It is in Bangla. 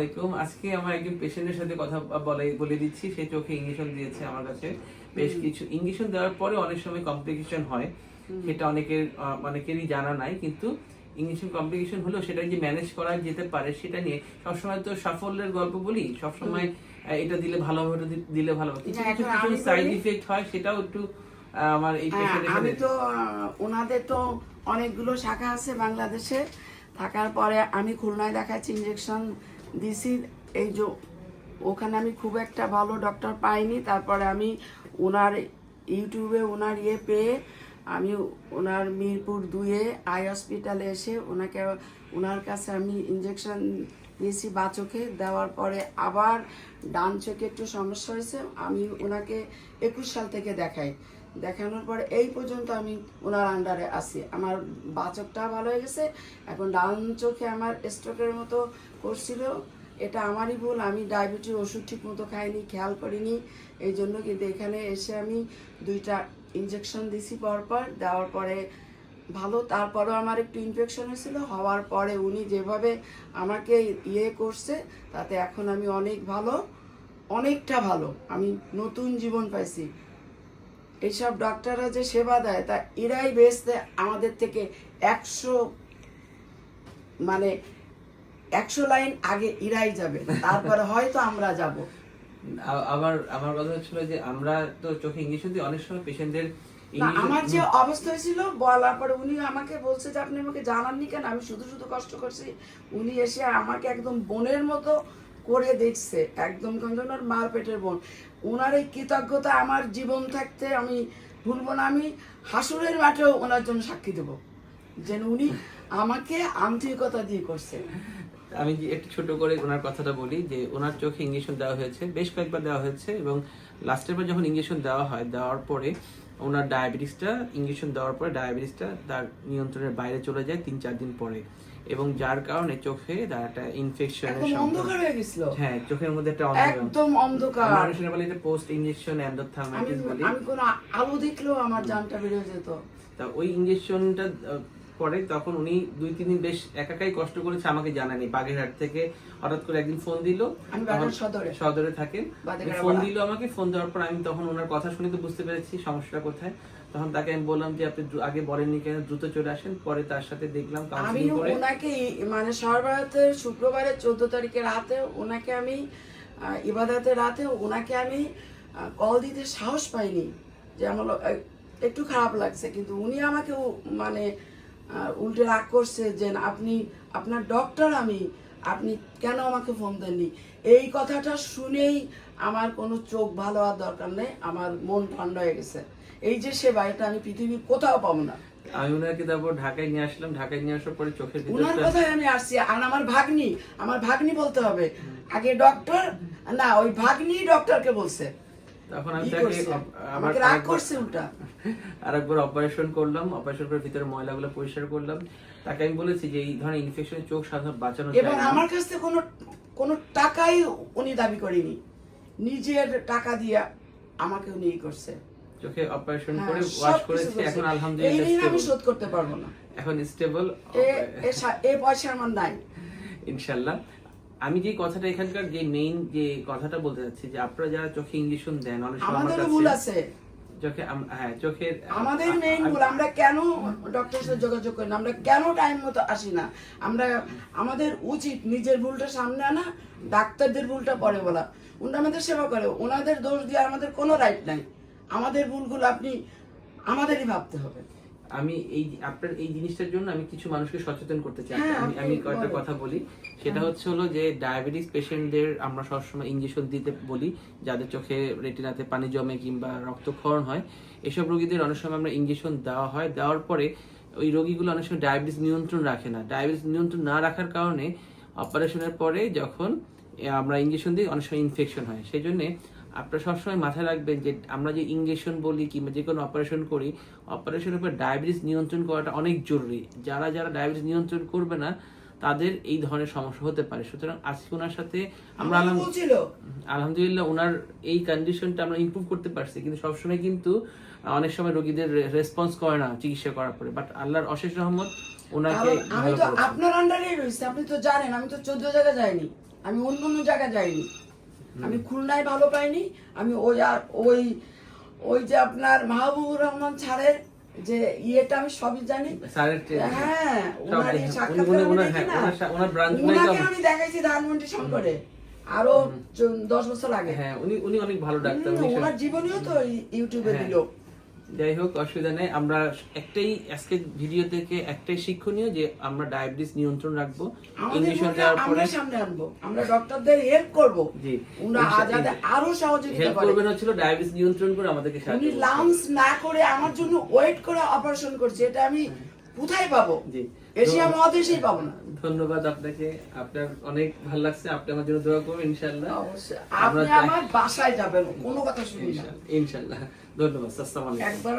আসসালামাইকুম আজকে আমার একজন পেশেন্টের সাথে কথা বলে বলে দিচ্ছি। সে চোখে ইঞ্জেকশন দিয়েছে আমার কাছে। বেশ কিছু ইঞ্জেকশন দেওয়ার পরে অনেক সময় কমপ্লিকেশন হয়। সেটা অনেকের অনেকেরই জানা নাই। কিন্তু কমপ্লিকেশন হলেও সেটা যে ম্যানেজ করা যেতে পারে সেটা নিয়ে সবসময় তো সাফল্যের গল্প বলি। সবসময় এটা দিলে ভালো হবে ওটা দিলে ভালো হবে। কিছু কিছু সাইড ইফেক্ট হয় সেটাও একটু আমার এই হ্যাঁ, পেশেন্টের আমি তো ওনাদের তো অনেকগুলো শাখা আছে বাংলাদেশে। থাকার পরে আমি খুলনায় দেখাচ্ছি ইঞ্জেকশন দিছি, এই যে ওখানে আমি খুব একটা ভালো ডক্টর পাইনি, তারপরে আমি ওনার ইউটিউবে ওনার ইয়ে পেয়ে আমি ওনার মিরপুর দুয়ে আই হসপিটালে এসে ওনাকে, ওনার কাছে আমি ইঞ্জেকশন দিয়েছি বা চোখে, দেওয়ার পরে আবার ডান চোখে একটু সমস্যা হয়েছে, আমি ওনাকে একুশ সাল থেকে দেখাই। দেখানোর পরে এই পর্যন্ত আমি ওনার আন্ডারে আছি। আমার বাচকটা ভালো হয়ে গেছে। এখন ডান চোখে আমার স্ট্রোকের মতো করছিল এটা আমারই ভুল। আমি ডায়াবেটিস ওষুধ ঠিক মতো খাইনি, খেয়াল করিনি। এই জন্য কিন্তু এখানে এসে আমি দুইটা ইঞ্জেকশন দিছি পরপর। দেওয়ার পরে ভালো। তারপরেও আমার একটু ইনফেকশন হয়েছিল। হওয়ার পরে উনি যেভাবে আমাকে ইয়ে করছে, তাতে এখন আমি অনেক ভালো। অনেকটা ভালো। আমি নতুন জীবন পাইছি। এইসব ডক্টররা যে সেবা দেয় তা এরাই বেসতে আমাদের থেকে একশো মানে একশো লাইন আগে ইরাই যাবে। তারপরে হয়তো আমরা যাব। আবার আমার কথা হচ্ছিল যে আমরা তো চোখে ইঞ্জেকশন দিই অনেক সময় পেশেন্টদের আমার যে অবস্থা হয়েছিল বলার পরে উনি আমাকে বলছে যে আপনি আমাকে জানাননি কেন? আমি শুধু শুধু কষ্ট করছি। উনি এসে আমাকে একদম বোনের মতো করে দেখছে একদম ওনার মার পেটের বোন। ওনার এই কৃতজ্ঞতা আমার জীবন থাকতে আমি ভুলবো না, আমি হাসুরের মাঠেও ওনার জন্য সাক্ষী দেবো। যেন উনি আমাকে আন্তরিকতা দিয়ে করছে আমি একটু ছোট করে ওনার কথাটা বলি যে ওনার চোখে ইঞ্জেকশন দেওয়া হয়েছে, বেশ কয়েকবার দেওয়া হয়েছে এবং লাস্টের বার যখন ইঞ্জেকশন দেওয়া হয়, দেওয়ার পরে ওনার ডায়াবেটিসটা ইঞ্জেকশন দেওয়ার পরে ডায়াবেটিসটা তার নিয়ন্ত্রণের বাইরে চলে যায় তিন চার দিন পরে। এবং যার কারণে চোখে তার একটা ইনফেকশনের অন্ধকার হয়ে গেছিল। হ্যাঁ চোখের মধ্যে একটা অন্ধকার। একদম অন্ধকার। মানুষের বলে যে পোস্ট ইঞ্জেকশন এন্ডোথার্মাইটিস বলে। আমি কোনো আলো দেখলেও আমার জানটা বেরিয়ে যেত। তা ওই ইঞ্জেকশনটা পরে তখন উনি দুই তিন দিন বেশ একাকাই কষ্ট করেছে আমাকে জানানি বাগেরহাট থেকে হঠাৎ করে একদিন ফোন দিল। সদরে। সদরে থাকেন। ফোন দিল আমাকে ফোন দেওয়ার পর আমি তখন ওনার কথা শুনে তো বুঝতে পেরেছি সমস্যাটা কোথায়। তখন তাকে আমি বললাম যে আপনি আগে বলেননি কেন? দ্রুত চলে আসেন পরে তার সাথে দেখলাম আমি ওনাকে মানে সর্বরাতে শুক্রবারে চোদ্দ তারিখে রাতে ওনাকে আমি ইবাদতের রাতে ওনাকে আমি কল দিতে সাহস পাইনি। যে আমার একটু খারাপ লাগছে। কিন্তু উনি আমাকে মানে উল্টে রাগ করছে যে আপনি আপনার ডক্টর আমি আপনি কেন আমাকে ফোন দেননি? এই কথাটা শুনেই আমার কোনো চোখ ভালো হওয়ার দরকার নেই আমার মন ঠান্ডা হয়ে গেছে। এই যে সেবা এটা আমি পৃথিবীর কোথাও পাবো না। আমি ওনাকে তারপর ঢাকায় নিয়ে আসলাম ঢাকায় নিয়ে আসার পরে চোখের উনার ভিতরটা কথায় আমি আসছি আর আমার ভাগ্নি আমার ভাগ্নি বলতে হবে। আগে ডক্টর না ওই ভাগ্নি ডক্টরকে বলছে। তখন আমি তাকে আমার রাগ করছে উল্টা। আরেকবার অপারেশন করলাম অপারেশন করে ভিতরে ময়লাগুলো পরিষ্কার করলাম। তাকে আমি বলেছি যে এই ধরনের ইনফেকশনের চোখ সাধারণত বাঁচানো যায় এবং আমার কাছ থেকে কোনো কোনো টাকাই উনি দাবি করেনি। নিজের টাকা দিয়ে আমাকে উনি করছে। চোখে অপারেশন হ্যাঁ, করে ওয়াশ করেছি। এখন আলহামদুলিল্লাহ আমি শোধ করতে পারব না। এখন স্টেবল এ- পয়সা আমার নাই। ইনশাল্লাহ। আমি যে কথাটা এখানকার যে মেইন যে কথাটা বলতে চাচ্ছি যে আপনারা যারা চোখে ইঞ্জেকশন দেন অনেক সময় কাছে ভুল আছে। চোখে হ্যাঁ চোখের আমাদের মেইন ভুল আমরা কেন ডক্টরের সাথে যোগাযোগ করি না? আমরা কেন টাইম মতো আসি না? আমরা আমাদের উচিত নিজের ভুলটা সামনে আনা ডাক্তারদের ভুলটা পরে বলা। ওনারা আমাদের সেবা করে ওনাদের দোষ দিয়ে আমাদের কোনো রাইট নাই। আমাদের ভুলগুলো আপনি আমাদেরই ভাবতে হবে। আমি এই আপনার এই জিনিসটার জন্য আমি কিছু মানুষকে সচেতন করতে চাই। হ্যাঁ, আমি আমি কয়েকটা কথা বলি। সেটা হচ্ছে হলো যে ডায়াবেটিস পেশেন্টদের আমরা সবসময় ইঞ্জেকশন দিতে বলি যাদের চোখে রেটিনাতে পানি জমে কিংবা রক্তক্ষরণ হয়। এসব রোগীদের অনেক সময় আমরা ইঞ্জেকশন দেওয়া হয়। দেওয়ার পরে ওই রোগীগুলো অনেক সময় ডায়াবেটিস নিয়ন্ত্রণ রাখে না। ডায়াবেটিস নিয়ন্ত্রণ না রাখার কারণে অপারেশনের পরে যখন আমরা ইঞ্জেকশন দিই অনেক সময় ইনফেকশন হয়। সেই জন্যে আপনারা সবসময় মাথায় রাখবেন যে আমরা যে ইঞ্জেকশন বলি কিংবা যে কোনো অপারেশন করি অপারেশনের পর ডায়াবেটিস নিয়ন্ত্রণ করাটা অনেক জরুরি। যারা যারা ডায়াবেটিস নিয়ন্ত্রণ করবে না তাদের এই ধরনের সমস্যা হতে পারে। সুতরাং আজকে ওনার সাথে আমরা আলহামদুলিল্লাহ ওনার এই কন্ডিশনটা আমরা ইমপ্রুভ করতে পারছি। কিন্তু সবসময় কিন্তু অনেক সময় রোগীদের রেসপন্স করে না চিকিৎসা করার পরে। বাট আল্লাহর অশেষ রহমত ওনাকে আমি তো আপনার আন্ডারেই রয়েছি। আপনি তো জানেন আমি তো চোদ্দ জায়গায় যাইনি। আমি অন্য অন্য জায়গায় যাইনি। আমি খুলনায় ভালো পাইনি আমি ওই আর ওই ওই যে আপনার মাহবুবুর রহমান ছাড়ের যে ইয়েটা আমি সবই জানি। হ্যাঁ ওনার আমি ওনাকে দেখাইছি ধানমন্ডি শঙ্করে আরও দশ বছর আগে। হ্যাঁ উনি উনি অনেক ভালো ডাক্তার ওনার জীবনীও তো ইউটিউবে হ্যাঁ। দিল। যাই হোক অসুবিধা নেই। আমরা একটাই আজকে ভিডিও থেকে একটাই শিক্ষণীয় যে আমরা ডায়াবেটিস নিয়ন্ত্রণ রাখব। রোগটা দেওয়ার পরে সামনে আনব। আমরা ডক্টরদের হেল্প করব। জি। ইনশা- যাতে আরও সহযোগিতা হেল্প করবেন হচ্ছিল ডায়াবেটিস নিয়ন্ত্রণ করে আমাদেরকে সাহায্য উনি লাংস না করে আমার জন্য ওয়েট করে অপারেশন করছে এটা আমি কোথায় পাবো? জি। এশিয়া মহাদেশেই পাবো না। ধন্যবাদ আপনাকে। আপনার অনেক ভালো লাগছে। আপনি আমার জন্য দোয়া করবেন ইনশাআল্লাহ। আপনি আমার বাসায় যাবেন কোনো কথা শুনবেন ইনশাআল্লাহ ইনশাআল্লাহ। ধন্যবাদ আসসালামু আলাইকুম। একবার